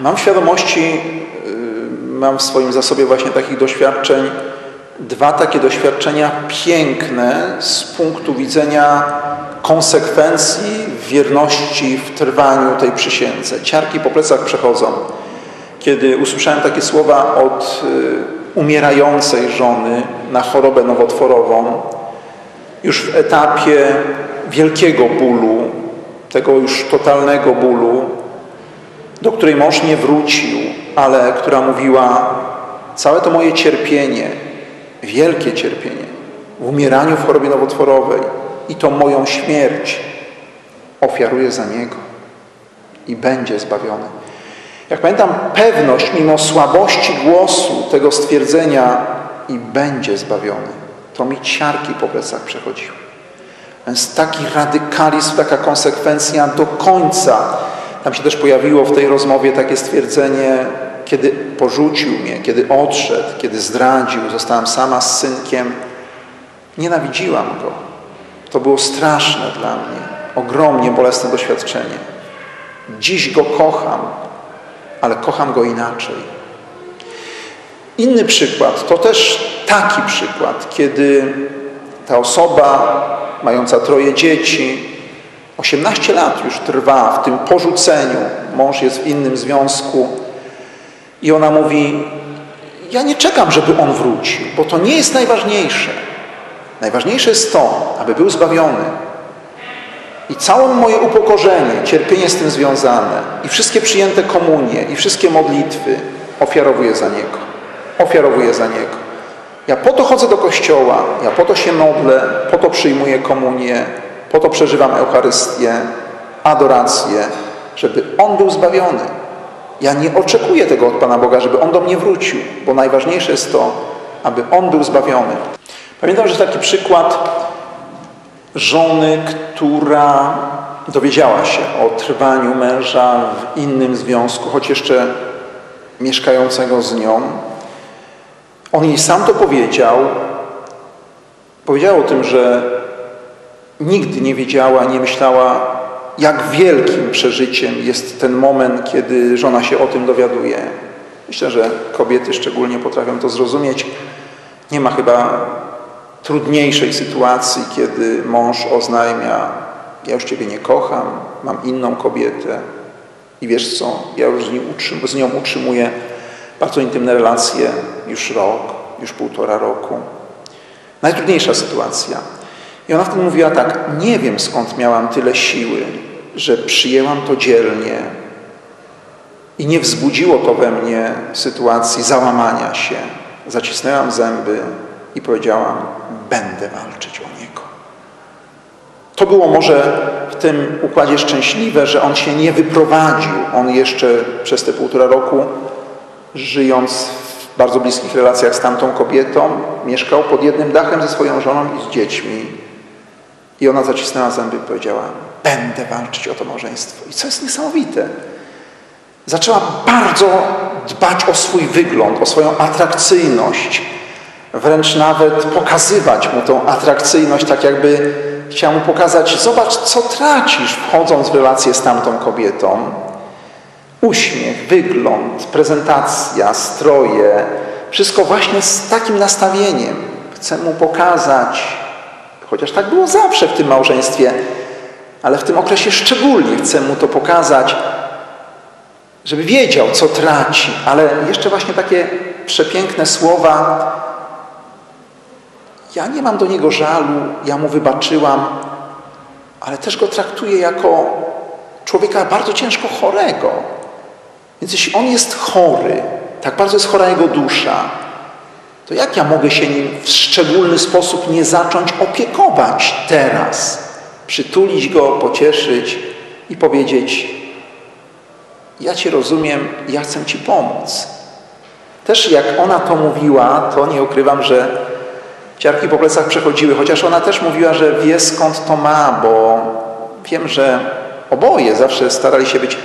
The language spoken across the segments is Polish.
Mam świadomości, y, mam w swoim zasobie właśnie takich doświadczeń, dwa takie doświadczenia piękne z punktu widzenia konsekwencji wierności w trwaniu tej przysiędze. Ciarki po plecach przechodzą. Kiedy usłyszałem takie słowa od y, umierającej żony na chorobę nowotworową, już w etapie wielkiego bólu, tego już totalnego bólu, do której mąż nie wrócił, ale która mówiła: Całe to moje cierpienie, wielkie cierpienie w umieraniu w chorobie nowotworowej i to moją śmierć ofiaruję za niego i będzie zbawiony. Jak pamiętam, pewność mimo słabości głosu tego stwierdzenia i będzie zbawiony, to mi ciarki po plecach przechodziły. Więc taki radykalizm, taka konsekwencja do końca. Tam się też pojawiło w tej rozmowie takie stwierdzenie, kiedy porzucił mnie, kiedy odszedł, kiedy zdradził, zostałam sama z synkiem. Nienawidziłam go. To było straszne dla mnie, ogromnie bolesne doświadczenie. Dziś go kocham, ale kocham go inaczej. Inny przykład, to też taki przykład, kiedy ta osoba mająca troje dzieci, 18 lat już trwa w tym porzuceniu, mąż jest w innym związku i ona mówi: Ja nie czekam, żeby on wrócił, bo to nie jest najważniejsze. Najważniejsze jest to, aby był zbawiony. I całe moje upokorzenie, cierpienie z tym związane, i wszystkie przyjęte komunie, i wszystkie modlitwy ofiarowuję za Niego. Ofiarowuję za Niego. Ja po to chodzę do kościoła, ja po to się modlę, po to przyjmuję komunię, po to przeżywam Eucharystię, adorację, żeby On był zbawiony. Ja nie oczekuję tego od Pana Boga, żeby On do mnie wrócił, bo najważniejsze jest to, aby On był zbawiony. Pamiętam, że taki przykład żony, która dowiedziała się o trwaniu męża w innym związku, choć jeszcze mieszkającego z nią. On jej sam to powiedział. Powiedział o tym, że nigdy nie wiedziała, nie myślała, jak wielkim przeżyciem jest ten moment, kiedy żona się o tym dowiaduje. Myślę, że kobiety szczególnie potrafią to zrozumieć. Nie ma chyba trudniejszej sytuacji, kiedy mąż oznajmia: Ja już Ciebie nie kocham, mam inną kobietę i wiesz co, ja już z, z nią utrzymuję bardzo intymne relacje już rok, już półtora roku. Najtrudniejsza sytuacja. I ona wtedy mówiła tak: Nie wiem skąd miałam tyle siły, że przyjęłam to dzielnie i nie wzbudziło to we mnie sytuacji załamania się. Zacisnęłam zęby i powiedziałam: Będę walczyć o niego. To było może w tym układzie szczęśliwe, że on się nie wyprowadził. On jeszcze przez te półtora roku, żyjąc w bardzo bliskich relacjach z tamtą kobietą, mieszkał pod jednym dachem ze swoją żoną i z dziećmi. I ona zacisnęła zęby i powiedziała: Będę walczyć o to małżeństwo. I co jest niesamowite, zaczęła bardzo dbać o swój wygląd, o swoją atrakcyjność wręcz nawet pokazywać mu tą atrakcyjność, tak jakby chciał mu pokazać, zobacz, co tracisz wchodząc w relację z tamtą kobietą. Uśmiech, wygląd, prezentacja, stroje, wszystko właśnie z takim nastawieniem. Chcę mu pokazać, chociaż tak było zawsze w tym małżeństwie, ale w tym okresie szczególnie chcę mu to pokazać, żeby wiedział, co traci, ale jeszcze właśnie takie przepiękne słowa, ja nie mam do niego żalu, ja mu wybaczyłam, ale też go traktuję jako człowieka bardzo ciężko chorego. Więc jeśli on jest chory, tak bardzo jest chora jego dusza, to jak ja mogę się nim w szczególny sposób nie zacząć opiekować teraz? Przytulić go, pocieszyć i powiedzieć: Ja Cię rozumiem, ja chcę Ci pomóc. Też jak ona to mówiła, to nie ukrywam, że Ciarki po plecach przechodziły, chociaż ona też mówiła, że wie skąd to ma, bo wiem, że oboje zawsze starali się być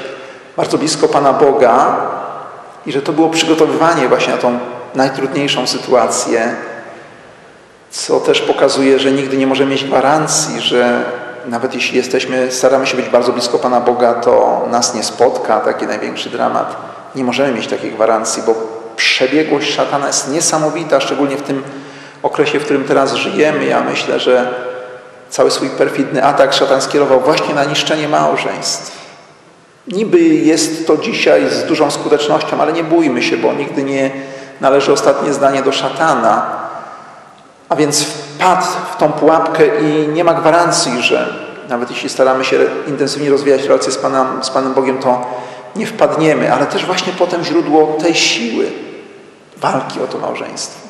bardzo blisko Pana Boga i że to było przygotowywanie właśnie na tą najtrudniejszą sytuację, co też pokazuje, że nigdy nie możemy mieć gwarancji, że nawet jeśli jesteśmy, staramy się być bardzo blisko Pana Boga, to nas nie spotka taki największy dramat. nie możemy mieć takiej gwarancji, bo przebiegłość szatana jest niesamowita, szczególnie w tym okresie, w którym teraz żyjemy. Ja myślę, że cały swój perfidny atak szatan skierował właśnie na niszczenie małżeństw. Niby jest to dzisiaj z dużą skutecznością, ale nie bójmy się, bo nigdy nie należy ostatnie zdanie do szatana. A więc wpadł w tą pułapkę i nie ma gwarancji, że nawet jeśli staramy się intensywnie rozwijać relacje z Panem, z Panem Bogiem, to nie wpadniemy, ale też właśnie potem źródło tej siły walki o to małżeństwo.